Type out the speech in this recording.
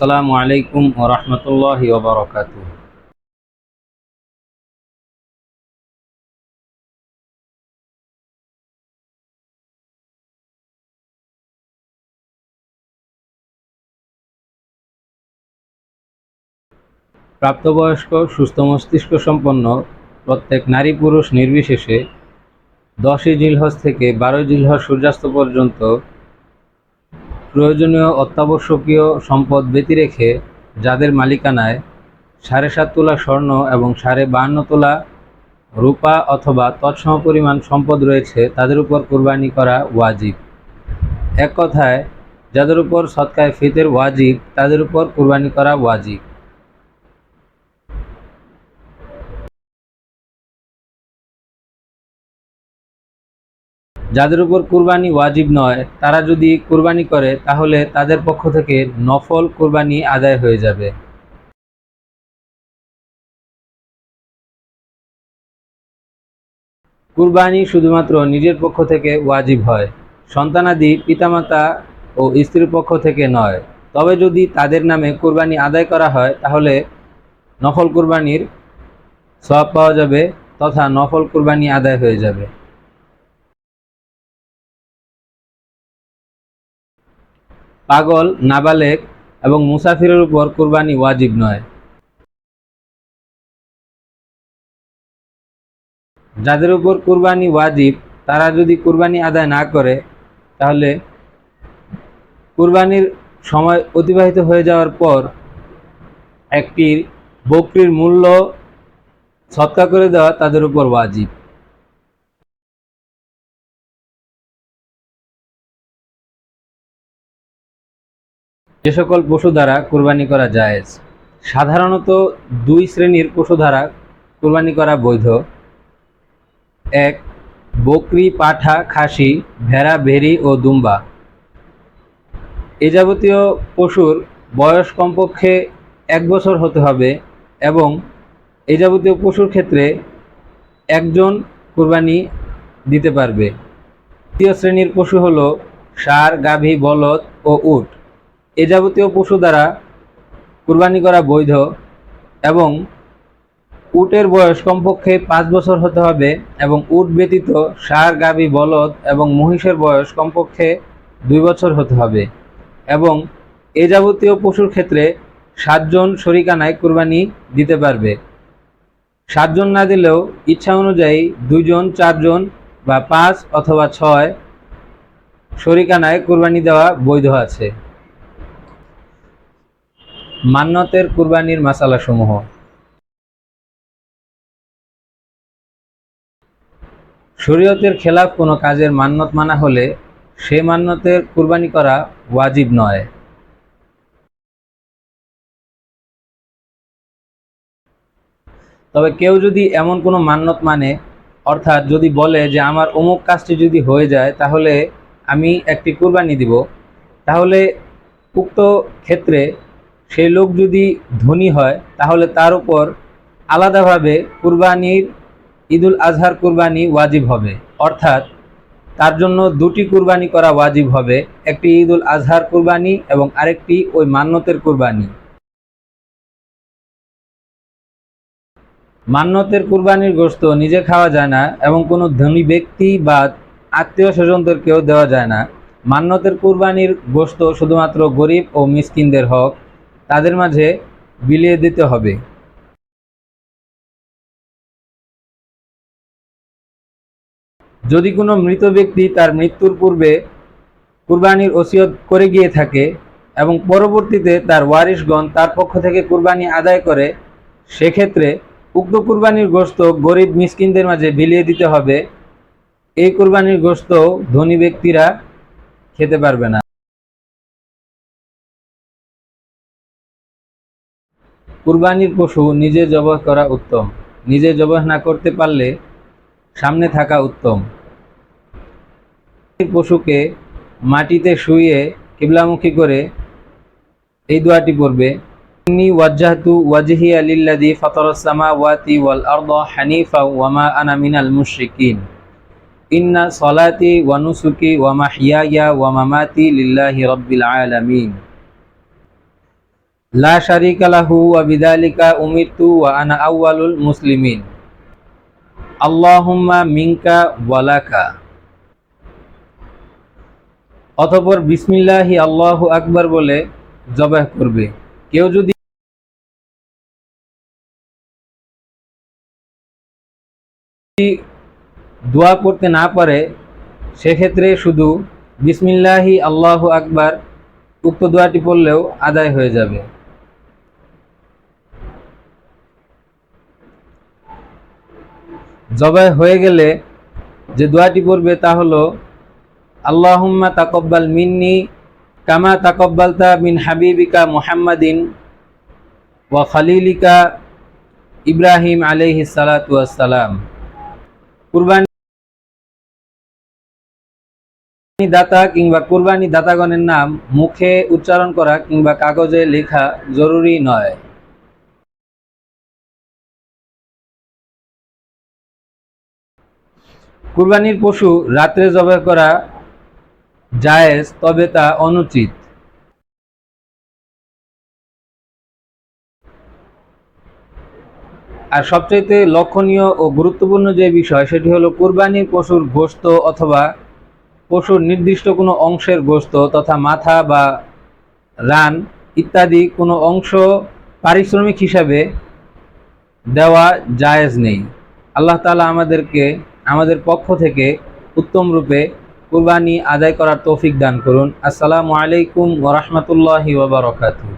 আসসালামু আলাইকুম ও রহমতুল্লাহি প্রাপ্তবয়স্ক, সুস্থ মস্তিষ্ক সম্পন্ন প্রত্যেক নারী পুরুষ নির্বিশেষে দশই জিলহজ থেকে বারোই জিলহজ সূর্যাস্ত পর্যন্ত প্রয়োজনীয় অত্যাবশ্যকীয় সম্পদ ব্যতি রেখে যাদের মালিকানায় সাড়ে সাত তোলা স্বর্ণ এবং সাড়ে বাহান্ন তোলা রূপা অথবা তৎসম পরিমাণ সম্পদ রয়েছে, তাদের উপর কোরবানি করা ওয়াজিব। এক কথায়, যাদের উপর সৎকায় ফিতের ওয়াজিব, তাদের উপর কোরবানি করা ওয়াজিব। যাদের উপর কুরবানি ওয়াজিব নয়, তারা যদি কুরবানি করে, তাহলে তাদের পক্ষ থেকে নফল কুরবানি আদায় হয়ে যাবে। কুরবানি শুধুমাত্র নিজের পক্ষ থেকে ওয়াজিব হয়, সন্তানাদি পিতামাতা ও স্ত্রীর পক্ষ থেকে নয়। তবে যদি তাদের নামে কুরবানি আদায় করা হয়, তাহলে নফল কুরবানির সব পাওয়া যাবে তথা নফল কুরবানি আদায় হয়ে যাবে। পাগল নাবালেক এবং মুসাফিরের উপর কুরবানি ওয়াজিব নয়। যাদের উপর কুরবানি ওয়াজিব, তারা যদি কুরবানি আদায় না করে, তাহলে কুরবানির সময় অতিবাহিত হয়ে যাওয়ার পর একটি বকরির মূল্য সৎকা করে দেওয়া তাদের উপর ওয়াজিব। যে সকল পশু দ্বারা কুরবানি করা জায়েজ, সাধারণত দুই শ্রেণির পশু দ্বারা কুরবানি করা বৈধ। এক, বকরি, পাঠা, খাসি, ভেড়া, ভেড়ি ও দুম্বা। এ যাবতীয় পশুর বয়স কমপক্ষে এক বছর হতে হবে এবং এ যাবতীয় পশুর ক্ষেত্রে একজন কুরবানি দিতে পারবে। তৃতীয় শ্রেণির পশু হলো ষাঁড়, গাভী, বলদ ও উট। এ যাবতীয় পশু দ্বারা কুরবানি করা বৈধ এবং উটের বয়স কমপক্ষে পাঁচ বছর হতে হবে এবং উট ব্যতীত ষাঁড় গাভী বলদ এবং মহিষের বয়স কমপক্ষে দুই বছর হতে হবে এবং এ যাবতীয় পশুর ক্ষেত্রে সাতজন শরিকানায় কুরবানি দিতে পারবে। সাতজন না দিলেও ইচ্ছা অনুযায়ী দুইজন, চারজন বা পাঁচ অথবা ছয় শরিকানায় কুরবানি দেওয়া বৈধ আছে। মান্নতের কুরবানির মাসালাসমূহ শরীয়তের খেলাফ কোনো কাজের মান্নত মানা হলে সে মান্নতের কুরবানি করা ওয়াজিব নয়। তবে কেউ যদি এমন কোনো মান্নত মানে অর্থাৎ যদি বলে যে আমার অমুক কাজটি যদি হয়ে যায়, তাহলে আমি একটি কুরবানি দিব, তাহলে উক্ত ক্ষেত্রে সেই লোক যদি ধনী হয়, তাহলে তার উপর আলাদাভাবে কুরবানির ঈদুল আজহার কুরবানি ওয়াজিব হবে। অর্থাৎ তার জন্য দুটি কুরবানি করা ওয়াজিব হবে, একটি ঈদুল আজহার কুরবানি এবং আরেকটি ওই মান্যতের কুরবানি। মান্যতের কুরবানির গোস্ত নিজে খাওয়া যায় না এবং কোনো ধনী ব্যক্তি বা আত্মীয় স্বজনদেরকেও দেওয়া যায় না। মান্যতের কুরবানির গোস্ত শুধুমাত্র গরিব ও মিসকিনদের হক। তাদের মাঝে বিলিয়ে দিতে হবে। যদি কোনো মৃত ব্যক্তি তার মৃত্যুর পূর্বে কুরবানির ওসিয়ত করে গিয়ে থাকে এবং পরবর্তীতে তার ওয়ারিশগণ তার পক্ষ থেকে কুরবানি আদায় করে, সেক্ষেত্রে উক্ত কুরবানির গোস্ত গরিব মিসকিনদের মাঝে বিলিয়ে দিতে হবে। এই কুরবানির গোস্ত ধনী ব্যক্তিরা খেতে পারবে না। কুরবানির পশু নিজে জবাই করা উত্তম। নিজে জবাই না করতে পারলে সামনে থাকা উত্তম। পশুকে মাটিতে শুয়ে কিবলামুখী করে এই দোয়াটি পড়বে, ইন্নি লিল্লাযী ফাতারাস সামাওয়াতি ওয়াল হানিফা ওয়া মা আনা মিনাল ইন্না সলাতি ওয়া নুসুকি ওয়া মাহইয়ায়া ওয়া লিল্লাহি রাব্বিল আলামিন। লা শারিকা লাহু ওয়া উমিরতু ওয়া আনা আউয়ালুল মুসলিমিন। আল্লাহুম্মা মিনকা ওয়ালাকা বিসমিল্লাহি আল্লাহু আকবার বলে জবাহ করবে। কেউ যদি দোয়া করতে না পারে, সেক্ষেত্রে শুধু বিসমিল্লাহি আল্লাহু আকবার উক্ত দোয়াটি পড়লেও আদায় হয়ে যাবে। জবাই হয়ে গেলে যে দোয়াটি পড়বে তা হলো, আল্লাহুম্মা তাকব্বাল মিন্নি কামা তাকব্বালতা মিন হাবিবিকা মুহাম্মাদিন ওয়া খালিলিকা ইব্রাহিম আলাইহিস সালাতু ওয়াসসালাম। কুরবানি দাতা কিংবা কুরবানি দাতাগণের নাম মুখে উচ্চারণ করা কিংবা কাগজে লেখা জরুরি নয়। কুরবানির পশু রাত্রে জবাই করা জায়েজ, তবে তা অনুচিত। আর সবচাইতে লক্ষণীয় ও গুরুত্বপূর্ণ যে বিষয়, সেটি হলো কুরবানির পশুর গোশত অথবা পশুর নির্দিষ্ট কোনো অংশের গোশত তথা মাথা বা রান ইত্যাদি কোনো অংশ পারিশ্রমিক হিসাবে দেওয়া জায়েজ নেই। আল্লাহ তাআলা আমাদেরকে আমাদের পক্ষ থেকে উত্তম রূপে কুরবানি আদায় করার তৌফিক দান করুন। আসসালামু আলাইকুম ওরহমতুল্লাহি ওবরাকাতুহ